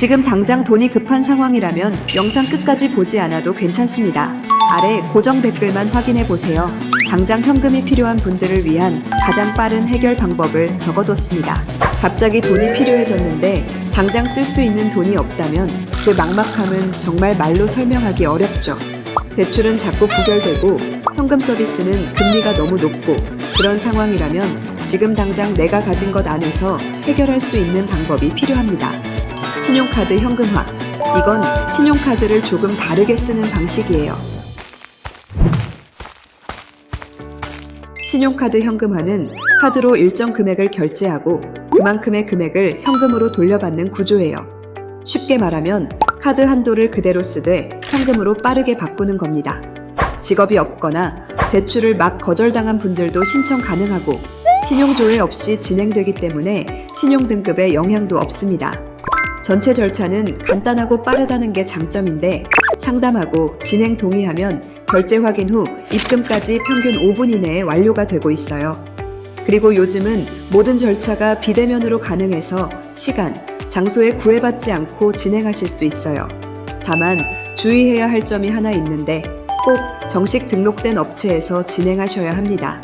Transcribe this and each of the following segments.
지금 당장 돈이 급한 상황이라면 영상 끝까지 보지 않아도 괜찮습니다. 아래 고정 댓글만 확인해 보세요. 당장 현금이 필요한 분들을 위한 가장 빠른 해결 방법을 적어뒀습니다. 갑자기 돈이 필요해졌는데 당장 쓸 수 있는 돈이 없다면 그 막막함은 정말 말로 설명하기 어렵죠. 대출은 자꾸 부결되고 현금 서비스는 금리가 너무 높고 그런 상황이라면 지금 당장 내가 가진 것 안에서 해결할 수 있는 방법이 필요합니다. 신용카드 현금화. 이건 신용카드를 조금 다르게 쓰는 방식이에요. 신용카드 현금화는 카드로 일정 금액을 결제하고 그만큼의 금액을 현금으로 돌려받는 구조예요. 쉽게 말하면 카드 한도를 그대로 쓰되 현금으로 빠르게 바꾸는 겁니다. 직업이 없거나 대출을 막 거절당한 분들도 신청 가능하고 신용조회 없이 진행되기 때문에 신용등급에 영향도 없습니다. 전체 절차는 간단하고 빠르다는 게 장점인데 상담하고 진행 동의하면 결제 확인 후 입금까지 평균 5분 이내에 완료가 되고 있어요. 그리고 요즘은 모든 절차가 비대면으로 가능해서 시간, 장소에 구애받지 않고 진행하실 수 있어요. 다만 주의해야 할 점이 하나 있는데 꼭 정식 등록된 업체에서 진행하셔야 합니다.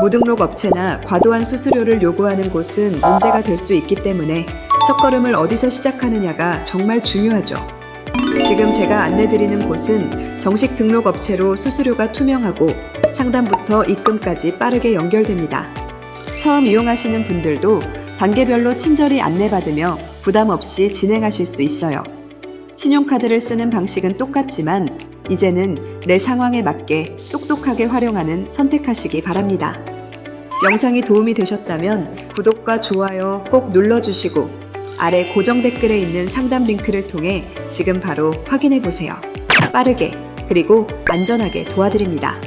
무등록 업체나 과도한 수수료를 요구하는 곳은 문제가 될 수 있기 때문에 첫걸음을 어디서 시작하느냐가 정말 중요하죠. 지금 제가 안내드리는 곳은 정식 등록 업체로 수수료가 투명하고 상담부터 입금까지 빠르게 연결됩니다. 처음 이용하시는 분들도 단계별로 친절히 안내받으며 부담 없이 진행하실 수 있어요. 신용카드를 쓰는 방식은 똑같지만 이제는 내 상황에 맞게 똑똑하게 활용하는 선택하시기 바랍니다. 영상이 도움이 되셨다면 구독과 좋아요 꼭 눌러주시고 아래 고정 댓글에 있는 상담 링크를 통해 지금 바로 확인해 보세요. 빠르게 그리고 안전하게 도와드립니다.